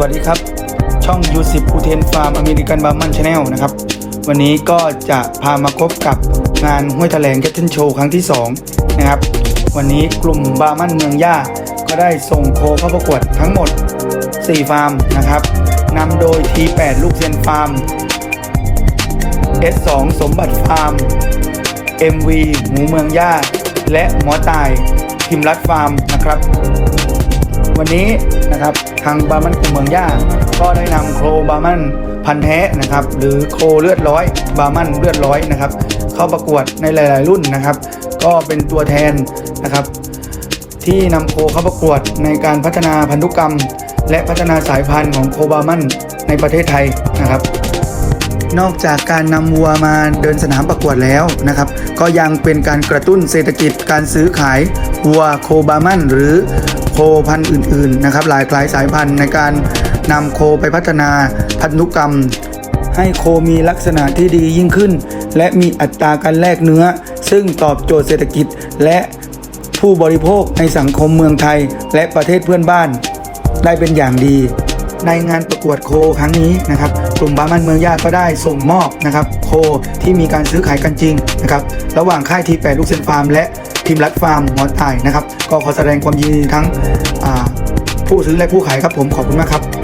วัสดีครับ ช่องยูสิบพูเทนฟาร์มอเมริกันบาร์มันชาแนลนะครับ วันนี้ก็จะพามาพบกับงานห้วยแถลงแคทเทนโชว์ครั้งที่ 2 นะครับ วันนี้กลุ่มบาร์มันเมืองย่า ก็ได้ส่งโคเข้าประกวดทั้งหมด 4 ฟาร์มนะครับนำโดย T8 ลูกเซียนฟาร์ม S2 สมบัติฟาร์ม MV หมูเมืองย่า และหมอตายพิมรัดฟาร์มนะครับ วันนี้นะครับทางบามันกลุ่มเมืองย่าก็ได้นำโครบามันพันแท้นะครับ หรือโคเลือดร้อย บามันเลือดร้อยนะครับ เข้าประกวดในหลาย ๆ รุ่นนะครับ ก็เป็นตัวแทนนะครับ ที่นำโคเข้าประกวดในการพัฒนาพันธุกรรม และพัฒนาสายพันธุ์ของโคบามันในประเทศไทยนะครับนอกจากการนำวัวมาเดินสนามประกวดแล้วนะครับ ก็ยังเป็นการกระตุ้นเศรษฐกิจการซื้อขายวัวโคบามันหรือ พันธุ์อื่นๆนะครับหลายหลายสายพันธุ์ในการนำโคไปพัฒนาพันธุกรรม ให้โคมีลักษณะที่ดียิ่งขึ้น และมีอัตราการแลกเนื้อ ซึ่งตอบโจทย์เศรษฐกิจและผู้บริโภคในสังคมเมืองไทย และประเทศเพื่อนบ้าน ได้เป็นอย่างดี ในงานประกวดโคครั้งนี้นะครับกลุ่มบ้ามันเมืองย่าก็ได้ส่งมอบนะครับโคที่มีการซื้อขายกันจริงนะครับระหว่างค่ายทีแปดลูกเซนฟาร์มและ ทีมรัดฟาร์มหมอตายนะครับ ก็ขอแสดงความยินดีทั้งผู้ซื้อและผู้ขายครับผมขอบคุณมากครับ